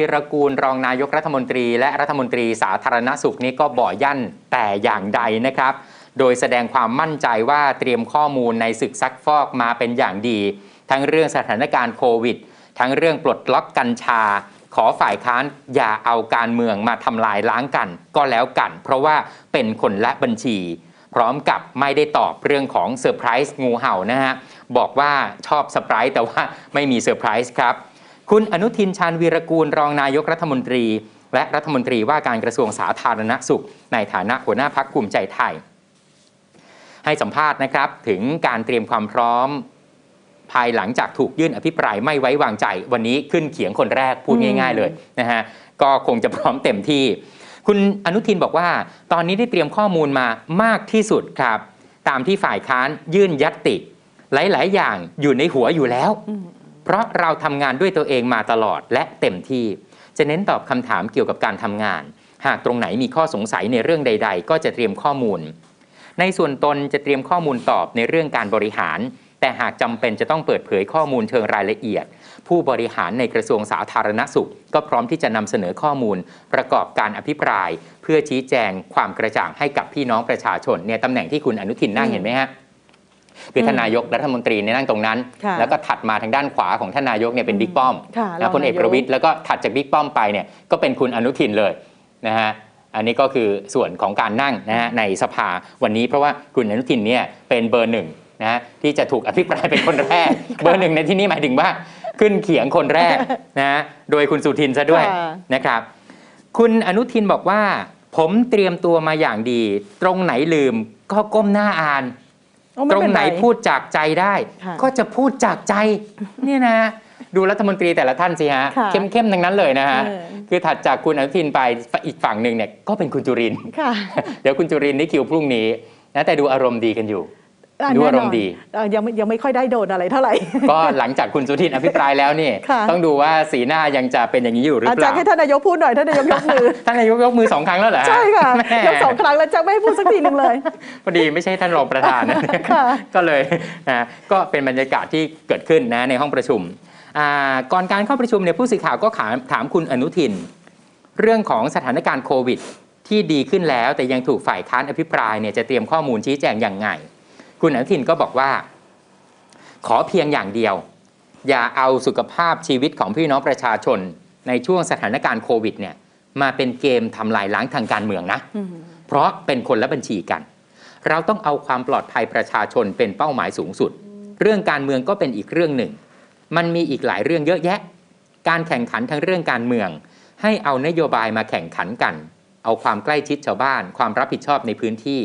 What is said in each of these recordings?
ธีรกูลรองนายกรัฐมนตรี และรัฐมนตรีสาธารณสุขนี่ก็บ่อยั่นแต่อย่างใดนะครับ โดยแสดงความมั่นใจว่าเตรียมข้อมูลในศึกซักฟอกมาเป็นอย่างดี ทั้งเรื่องสถานการณ์โควิด ทั้งเรื่องปลดล็อกกัญชา ขอฝ่ายค้านอย่าเอาการเมืองมาทำลายล้างกัน ก็แล้วกัน เพราะว่าเป็นคนละบัญชี พร้อมกับไม่ได้ตอบเรื่องของเซอร์ไพรส์งูเห่านะฮะบอกว่าชอบเซอร์ไพรส์แต่ว่าไม่มีเซอร์ไพรส์ครับ คุณอนุทินชาญวีรกูลรองนายกรัฐมนตรี และรัฐมนตรีว่าการกระทรวงสาธารณสุข ในฐานะหัวหน้าพักภูมิใจไทย ให้สัมภาษณ์นะครับถึงการเตรียมความพร้อม ภายหลังจากถูกยื่นอภิปรายไม่ไว้วางใจ วันนี้ขึ้นเขียงคนแรกพูดง่าย ๆ เลยนะฮะก็คงจะพร้อมเต็มที่ คุณอนุทินบอกว่า ตอนนี้ได้เตรียมข้อมูลมามากที่สุดครับ ตามที่ฝ่ายค้านยื่นยัตติ หลาย ๆ อย่างอยู่ในหัวอยู่แล้ว เพราะเราทำงานด้วยตัวเองมาตลอดและเต็มที่ จะเน้นตอบคำถามเกี่ยวกับการทำงาน หากตรงไหนมีข้อสงสัยในเรื่องใด ๆ ก็จะเตรียมข้อมูล ในส่วนตนจะเตรียมข้อมูลตอบในเรื่องการบริหาร แต่หากจำเป็นจะต้องเปิดเผยข้อมูลเชิงรายละเอียด ผู้บริหารในกระทรวงสาธารณสุข ก็พร้อมที่จะนำเสนอข้อมูล ประกอบการอภิปราย เพื่อชี้แจงความกระจ่างให้กับพี่น้องประชาชนเนี่ยตำแหน่งที่คุณอนุทินนั่งเห็นไหมฮะ คือท่านนายกรัฐมนตรีเนี่ยนั่งตรงนั้นค่ะแล้วก็ถัดมาทางด้านขวาของท่านนายกเนี่ยเป็นบิ๊กป้อมค่ะนะพลเอกประวิตยแล้วก็ถัดจากบิ๊กป้อมไปเนี่ยก็เป็นคุณอนุทินเลยนะฮะอันนี้ก็คือส่วนของการนั่งนะฮะในสภาวันนี้เพราะว่าคุณอนุทินเนี่ยเป็นเบอร์หนึ่งนะฮะที่จะถูกอภิปรายเป็นคนแรก เบอร์หนึ่งในที่นี้หมายถึงว่าขึ้นเขียงคนแรกนะฮะโดยคุณสุทินซะด้วยค่ะนะครับ คุณอนุทินบอกว่า ผมเตรียมตัวมาอย่างดี ตรงไหนลืมก็ก้มหน้าอ่านโอ้ม่ ตรงเป็ไหนรพูดจากใจได้ค่ะก็จะพูดจากใจเนี่ยนะฮะดูรัฐมนตรีแต่ละท่านสิฮะค่ะเข้มๆทั้งนั้นเลยนะฮะเออคือถัดจากคุณอนุทินไปอีกฝั่งหนึ่งเนี่ยก็เป็นคุณจุรินทร์ค่ะเดี๋ยวคุณจุรินทร์นี่คิวพรุ่งนี้นะแต่ดูอารมณ์ดีกันอยู่ อะดูแน่นนอารมณ์ดีเอ่อยังไม่ยังไม่ค่อยได้โดนอะไรเท่าไหร่ ก็หลังจากคุณสุทินอภิปรายแล้วนี่ค่ะต้องดูว่าสีหน้ายังจะเป็นอย่างนี้อยู่หรืออาเปจารล่าย์ให้ท่านนายกพูดหน่อยท่านนายกยกมือท่านนายกยกมือสองครั้งแล้วเหรอฮใช่ค่ะแม่ยกสองครั้งแล้วแจะไม่ให้พูดสักทีหนึ่งเลยพอดีไม่ใช่ท่านรองประธานนะค่ะก็เลยนะก็เป็นบรรยากาศที่เกิดขึ้นนะในห้องประชุมอ่าก่อนการเข้าประชุมเนี่ยผู้สื่อข่าวก็ถามถามคุณอนุทิน เรื่องของสถานการณ์โควิด ที่ดีขึ้นแล้วแต่ยังถูกฝ่ายค้านอภิปรายเนี่ยจะเตรียมข้อมูลชี้แจงอย่างไง คุณอนุทินก็บอกว่า ขอเพียงอย่างเดียว อย่าเอาสุขภาพชีวิตของพี่น้องประชาชน ในช่วงสถานการณ์โควิดเนี่ยมาเป็นเกมทำลายล้างทางการเมืองนะอืมเพราะเป็นคนละบัญชีกัน เราต้องเอาความปลอดภัยประชาชนเป็นเป้าหมายสูงสุด เรื่องการเมืองก็เป็นอีกเรื่องหนึ่ง มันมีอีกหลายเรื่องเยอะแยะ การแข่งขันทั้งเรื่องการเมือง ให้เอานโยบายมาแข่งขันกัน เอาความใกล้ชิดชาวบ้าน ความรับผิดชอบในพื้นที่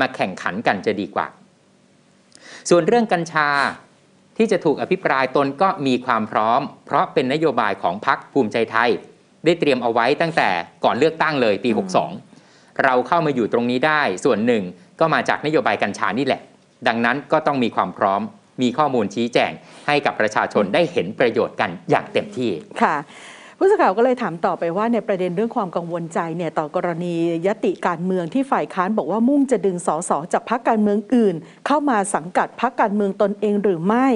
มาแข่งขันกันจะดีกว่า ส่วนเรื่องกัญชาที่จะถูกอภิปรายตนก็มีความพร้อม เพราะเป็นนโยบายของพรรคภูมิใจไทย ได้เตรียมเอาไว้ตั้งแต่ก่อนเลือกตั้งเลยปี 62 เราเข้ามาอยู่ตรงนี้ได้ ส่วนหนึ่งก็มาจากนโยบายกัญชานี่แหละ ดังนั้นก็ต้องมีความพร้อม มีข้อมูลชี้แจงให้กับประชาชนได้เห็นประโยชน์กันอย่างเต็มที่ค่ะ ผู้สื่อข่าวก็เลยถามต่อไปว่าในประเด็นเรื่องความกังวลใจเนี่ยต่อกรณียติการเมืองที่ฝ่ายค้านบอกว่ามุ่งจะดึงสสจากพรรคการเมืองอื่น เข้ามาสังกัดพรรคการเมืองตนเองหรือไม่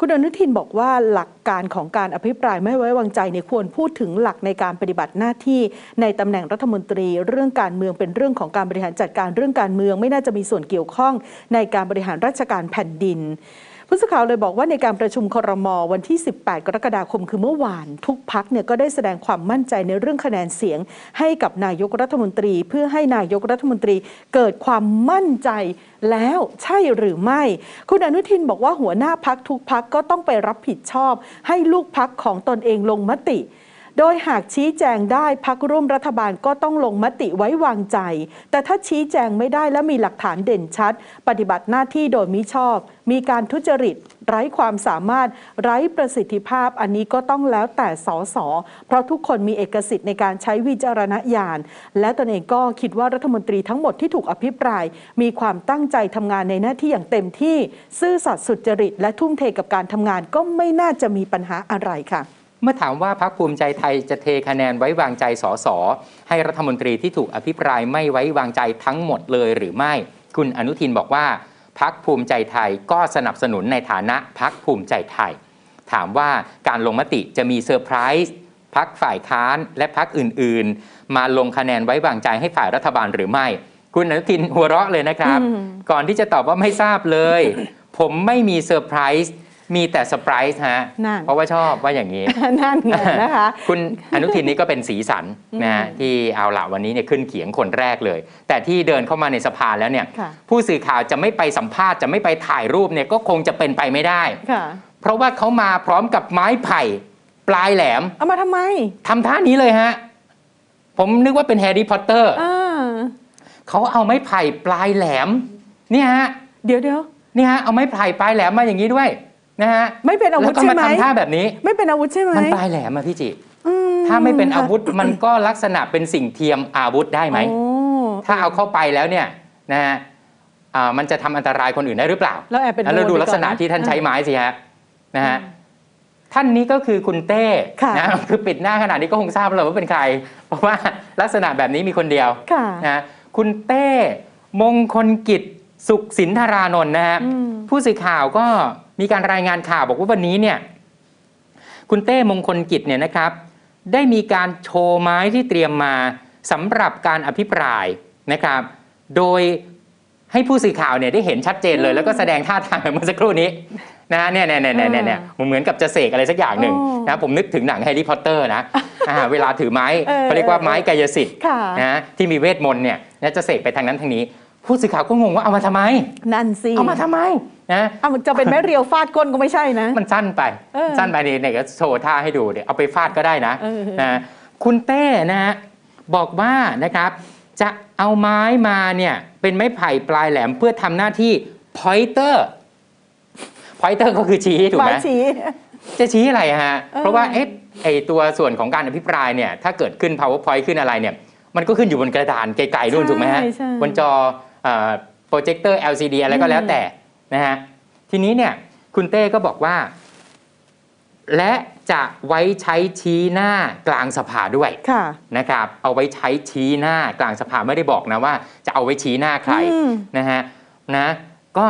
คุณอนุทินบอกว่าหลักการของการอภิปรายไม่ไว้วางใจเนี่ยควรพูดถึงหลักในการปฏิบัติหน้าที่ ในตำแหน่งรัฐมนตรี เรื่องการเมืองเป็นเรื่องของการบริหารจัดการเรื่องการเมือง ไม่น่าจะมีส่วนเกี่ยวข้องในการบริหารราชการแผ่นดิน ผู้สื่อข่าวเลยบอกว่าในการประชุมครมวันที่ 18 กรกฎาคมคือเมื่อวาน ทุกพักเนี่ยก็ได้แสดงความมั่นใจในเรื่องคะแนนเสียง ให้กับนายกรัฐมนตรี เพื่อให้นายกรัฐมนตรีเกิดความมั่นใจแล้วใช่หรือไม่ คุณอนุทินบอกว่าหัวหน้าพักทุกพักก็ต้องไปรับผิดชอบ ให้ลูกพักของตนเองลงมติ โดยหากชี้แจงได้พักร่วมรัฐบาลก็ต้องลงมติไว้วางใจ แต่ถ้าชี้แจงไม่ได้และมีหลักฐานเด่นชัด ปฏิบัติหน้าที่โดยมิชอบ มีการทุจริต ไร้ความสามารถ ไร้ประสิทธิภาพ อันนี้ก็ต้องแล้วแต่สสเพราะทุกคนมีเอกสิทธิ์ในการใช้วิจารณญาณ และตนเองก็คิดว่ารัฐมนตรีทั้งหมดที่ถูกอภิปราย มีความตั้งใจทำงานในหน้าที่อย่างเต็มที่ ซื่อสัตย์สุจริต และทุ่มเทกับการทำงานก็ไม่น่าจะมีปัญหาอะไรค่ะ เมื่อถามว่าพรรคภูมิใจไทยจะเทคะแนนไว้วางใจสสให้รัฐมนตรีที่ถูกอภิปรายไม่ไว้วางใจทั้งหมดเลยหรือไม่ คุณอนุทินบอกว่าพรรคภูมิใจไทยก็สนับสนุนในฐานะพรรคภูมิใจไทย ถามว่าการลงมติจะมีเซอร์ไพรส์พักฝ่ายค้านและพักอื่นๆ มาลงคะแนนไว้วางใจให้ฝ่ายรัฐบาลหรือไม่ คุณอนุทินหัวเราะเลยนะครับอืมก่อนที่จะตอบว่าไม่ทราบเลย ผมไม่มีเซอร์ไพรส์ มีแต่เซอร์ไพรส์ฮะ นั่น เพราะว่าชอบว่าอย่างนี้ นั่นไงนะคะ คุณอนุทินนี่ก็เป็นสีสันนะฮะที่เอาละวันนี้เนี่ยขึ้นเขียงคนแรกเลย แต่ที่เดินเข้ามาในสภาแล้วเนี่ยค่ะ ผู้สื่อข่าวจะไม่ไปสัมภาษณ์จะไม่ไปถ่ายรูปเนี่ยก็คงจะเป็นไปไม่ได้ ค่ะ เพราะว่าเขามาพร้อมกับไม้ไผ่ปลายแหลมเอามาทำไมทำท่านี้เลยฮะ ผมนึกว่าเป็นแฮร์รี่พอตเตอร์อ่าเขาเอาไม้ไผ่ปลายแหลมเนี่ยฮะเดี๋ยวเดี๋ยวเนี่ยฮะเอาไม้ไผ่ปลายแหลมมาอย่างนี้ด้วย นะฮะไม่เป็นอาวุแล้ธวก็ใช่มาไหมทำท่าแบบนี้ ไม่เป็นอาวุธใช่ไหมมันปลายแหลมอะพี่จิอืถ้าไม่เป็นอาวุธค่ะมันก็ลักษณะเป็นสิ่งเทียมอาวุธได้ไหมโอ้ถ้าเอาเข้าไปแล้วเนี่ยนะฮะอ่ามันจะทำอันตรายคนอื่นได้หรือเปล่าแล้วแอบเป็นแล้วดูโมลักษณะไปอที่ท่านใช้อ่ไม้สิฮะนะฮะท่านนี้ก็คือคุณเต้ค่ะนะคือปิดหน้าขนาดนี้ก็คงทราบแล้วว่าเป็นใคร เพราะว่าลักษณะแบบนี้มีคนเดียวค่ะนะคุณเต้มงคลกิจ สุขสินธารานนท์นะฮะอืมผู้สื่อข่าวก็มีการรายงานข่าวบอกว่าวันนี้เนี่ยคุณเต้มงคลกิจเนี่ยนะครับ ได้มีการโชว์ไม้ที่เตรียมมาสำหรับการอภิปรายนะครับ โดยให้ผู้สื่อข่าวเนี่ยได้เห็นชัดเจนเลย แล้วก็แสดงท่าทางเมื่อสักครู่นี้นะฮะเนี่ยเนี่ยเนี่ยเนี่ยเนี่ยเหมือนกับจะเสกอะไรสักอย่างหนึ่งโอ้นะผมนึกถึงหนังแฮร์รี่พอตเตอร์นะอ่าเวลาถือไม้เออเขาเรียกว่าไม้กายสิทธิ์ค่ะนะที่มีเวทมนต์เนี่ยนะจะเสกไปทางนั้นทางนี้ ผู้สื่อข่าวก็งงว่าเอามาทำไม นั่นสิเอามาทำไมนะเอามันจะเป็นแม่เรียวฟาดก้นก็ไม่ใช่นะ มันสั้นไปเออสั้นไปนี่เนี่ยก็โชว์ท่าให้ดูเดี๋ยวเอาไปฟาดก็ได้นะเออนะคุณเต้นะฮะบอกว่านะครับ จะเอาไม้มาเนี่ยเป็นไม้ไผ่ปลายแหลมเพื่อทำหน้าที่ pointer pointer ก็คือชี้ถูกไหมไม้ชี้จะชี้อะไรฮะเออเพราะว่าเอ๊ะไอตัวส่วนของการอภิปรายเนี่ยถ้าเกิดขึ้น powerpoint ขึ้นอะไรเนี่ยมันก็ขึ้นอยู่บนกระดานไกลๆนู่นถูกไหมฮะใช่ใช่บนจอ โปรเจคเตอร์ LCD อะไรก็แล้วแต่นะฮะทีนี้เนี่ยคุณเต้ก็บอกว่า และจะไว้ใช้ชี้หน้ากลางสภาด้วยค่ะนะครับเอาไว้ใช้ชี้หน้ากลางสภาไม่ได้บอกนะว่า จะเอาไว้ชี้หน้าใครอืมนะฮะนะก็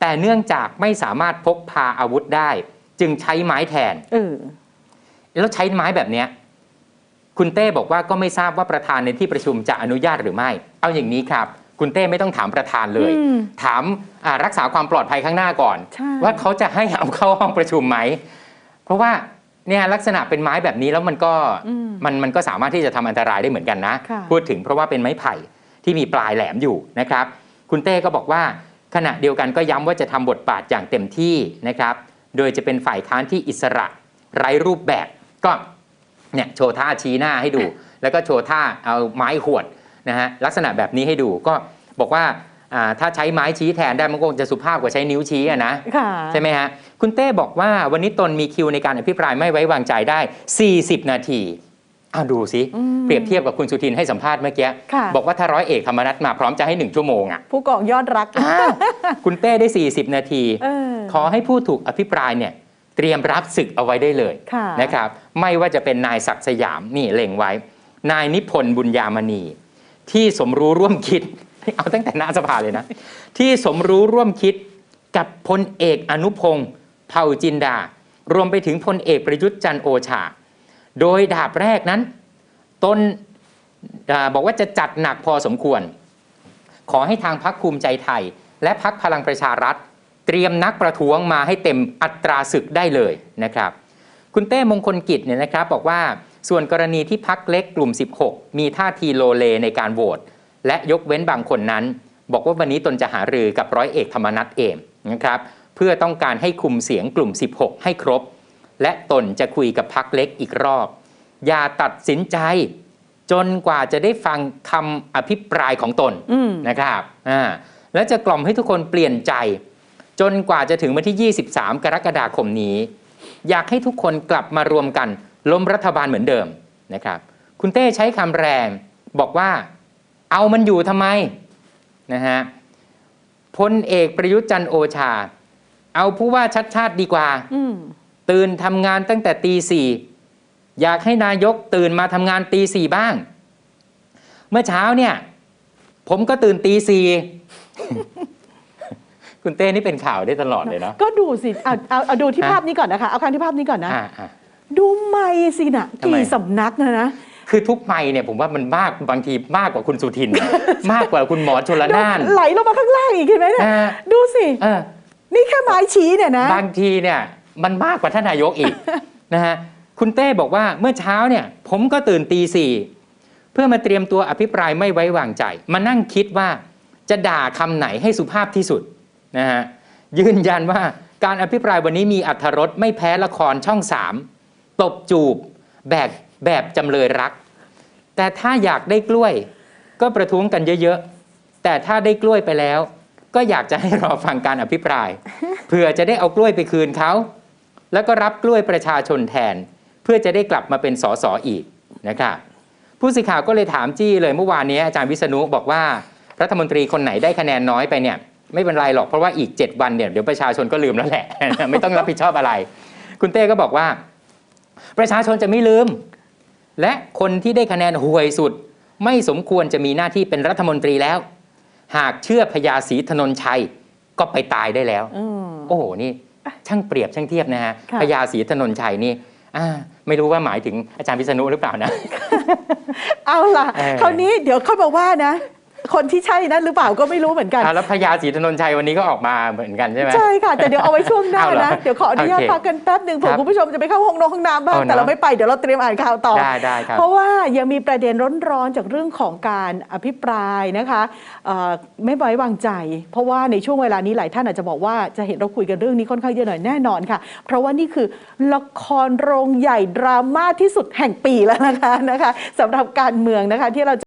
แต่เนื่องจากไม่สามารถพกพาอาวุธได้ จึงใช้ไม้แทนเออแล้วใช้ไม้แบบเนี้ยคุณเต้บอกว่าก็ไม่ทราบว่าประธานในที่ประชุมจะอนุญาตหรือไม่ เอาอย่างนี้ครับ คุณเต้ไม่ต้องถามประธานเลยอืมถามอ่ารักษาความปลอดภัยข้างหน้าก่อนใช่ว่าเขาจะให้เอาเข้าห้องประชุมไหม เพราะว่าเนี่ยลักษณะเป็นไม้แบบนี้แล้วมันก็อืมมันมันก็สามารถที่จะทำอันตรายได้เหมือนกันนะค่ะพูดถึงเพราะว่าเป็นไม้ไผ่ที่มีปลายแหลมอยู่นะครับ คุณเต้ก็บอกว่าขณะเดียวกันก็ย้ำว่าจะทำบทบาทอย่างเต็มที่นะครับ โดยจะเป็นฝ่ายค้านที่อิสระไร้รูปแบบก็เนี่ยโชว์ท่าชี้หน้าให้ดู แล้วก็โชว์ท่าเอาไม้ขวด นะฮะลักษณะแบบนี้ให้ดูก็บอกว่าอ่าถ้าใช้ไม้ชี้แทนได้มันก็คงจะสุภาพกว่าใช้นิ้วชี้อะนะค่ะใช่ไหมฮะคุณเต้บอกว่าวันนี้ตนมีคิวในการอภิปรายไม่ไว้วางใจได้ 40 นาทีอ้าวดูสิอืมเปรียบเทียบกับคุณสุทินให้สัมภาษณ์เมื่อกี้ค่ะบอกว่าถ้าร้อยเอกธรรมนัฐมาพร้อมจะให้1ชั่วโมงอะผู้กองยอดรักอ้าวคุณเต้ได้ 40 นาทีเออขอให้ผู้ถูกอภิปรายเนี่ยเตรียมรับศึกเอาไว้ได้เลยค่ะนะครับ ไม่ว่าจะเป็นนายศักดิ์สยามนี่เล็งไว้ นายนิพนธ์บุญญามณี ที่สมรู้ร่วมคิด เอาตั้งแต่หน้าสภาเลยนะ ที่สมรู้ร่วมคิดกับพลเอกอนุพงศ์เผ่าจินดา รวมไปถึงพลเอกประยุทธ์จันโอชา โดยดาบแรกนั้นตนบอกว่าจะจัดหนักพอสมควร ขอให้ทางพักภูมิใจไทย และพักพลังประชารัฐ เตรียมนักประท้วงมาให้เต็มอัตราศึกได้เลยนะครับ คุณเต้มงคลกิจเนี่ยนะครับบอกว่า ส่วนกรณีที่พักเล็กกลุ่ม 16 มีท่าทีโลเลในการโหวตและยกเว้นบางคนนั้น บอกว่าวันนี้ตนจะหารือกับร้อยเอกธรรมนัฐเองนะครับเพื่อต้องการให้คุมเสียงกลุ่ม 16 ให้ครบ และตนจะคุยกับพักเล็กอีกรอบ อย่าตัดสินใจ จนกว่าจะได้ฟังคำอภิปรายของตนอืมนะครับอ่าและจะกล่อมให้ทุกคนเปลี่ยนใจ จนกว่าจะถึงวันที่ 23 กรกฎาคมนี้ อยากให้ทุกคนกลับมารวมกัน ล้มรัฐบาลเหมือนเดิมนะครับ คุณเต้ใช้คำแรงบอกว่าเอามันอยู่ทำไมนะฮะพลเอกประยุทธ์จันทร์โอชา เอาผู้ว่าชัดชาติดีกว่าอืมตื่นทำงานตั้งแต่ตีสี่อยากให้นายกตื่นมาทำงานตีสี่บ้าง เมื่อเช้าเนี่ย ผมก็ตื่นตีสี่คุณเต้นี่เป็นข่าวได้ตลอดเลยเนาะก็ดูสิเอาเอาเอาดูที่ฮะภาพนี้ก่อนนะคะ เอาครั้งที่ภาพนี้ก่อนนะอ่าอ่าดูไม่สินะทำไม กี่สำนักนะนะ คือทุกไมค์เนี่ยผมว่ามันมากบางทีมากกว่าคุณสุทิน มากกว่าคุณหมอชลดูนานไหลลงมาข้างล่างอีกเห็นไหมเนี่ยนะฮะดูสิ เออ นี่แค่ไม้ชี้เนี่ยนะ บางทีเนี่ยมันมากกว่าท่านนายกอีก นะฮะคุณเต้บอกว่าเมื่อเช้าเนี่ย ผมก็ตื่นตีสี่เพื่อมาเตรียมตัวอภิปรายไม่ไว้วางใจ มานั่งคิดว่าจะด่าคำไหนให้สุภาพที่สุดนะฮะยืนยันว่าการอภิปรายวันนี้มีอัธรสไม่แพ้ละครช่องสาม ตบจูบแบบแบบจำเลยรัก แต่ถ้าอยากได้กล้วย ก็ประท้วงกันเยอะๆ แต่ถ้าได้กล้วยไปแล้ว ก็อยากจะให้รอฟังการอภิปรายเพื่อจะได้เอากล้วยไปคืนเขา แล้วก็รับกล้วยประชาชนแทน เพื่อจะได้กลับมาเป็นสสอีกนะครับผู้สื่อข่าวก็เลยถามจี้เลยเมื่อวานนี้อาจารย์วิษณุบอกว่ารัฐมนตรีคนไหนได้คะแนนน้อยไปเนี่ยไม่เป็นไรหรอกเพราะว่าอีก 7 วันเนี่ยเดี๋ยวประชาชนก็ลืมแล้วแหละ ไม่ต้องรับผิดชอบอะไร คุณเต้ก็บอกว่า ประชาชนจะไม่ลืม และคนที่ได้คะแนนห่วยสุด ไม่สมควรจะมีหน้าที่เป็นรัฐมนตรีแล้ว หากเชื่อพญาศรีถนนชัยก็ไปตายได้แล้วอืมโอ้โหนี่ ช่างเปรียบช่างเทียบนะฮะค่ะพญาศรีถนนชัยนี่อ่าไม่รู้ว่าหมายถึงอาจารย์พิษณุหรือเปล่านะ เอาล่ะเออคราวนี้เดี๋ยวเข้ามาว่านะ คนที่ใช่นั้นหรือเปล่าก็ไม่รู้เหมือนกันอ่าแล้วพญาศรีถนนชัยวันนี้ก็ออกมาเหมือนกันใช่ไหมใช่ค่ะแต่เดี๋ยวเอาไว้ช่วงหน้าเอาเหรอนะ เดี๋ยวขออนุญาตโอเคพักกันแป๊บหนึ่งเผื่คอรับคุณผู้ชมจะไปเข้าห้องนงห้องน้ำบ้างเอาเนอะแต่เราไม่ไปเดี๋ยวเราเตรียมอ่านข่าวต่อได้ได้ครับเพราะว่ายังมีประเด็นร้อนๆจากเรื่องของการอภิปรายนะคะเอ่อไม่ไว้วางใจ เพราะว่าในช่วงเวลานี้หลายท่านอาจจะบอกว่าจะเห็นเราคุยกันเรื่องนี้ค่อนข้างเยอะหน่อยแน่นอนค่ะ เพราะว่านี่คือละครโรงใหญ่ดราม่าที่สุดแห่งปีแล้วนะคะนะคะสำหรับการเมืองนะคะที่เรา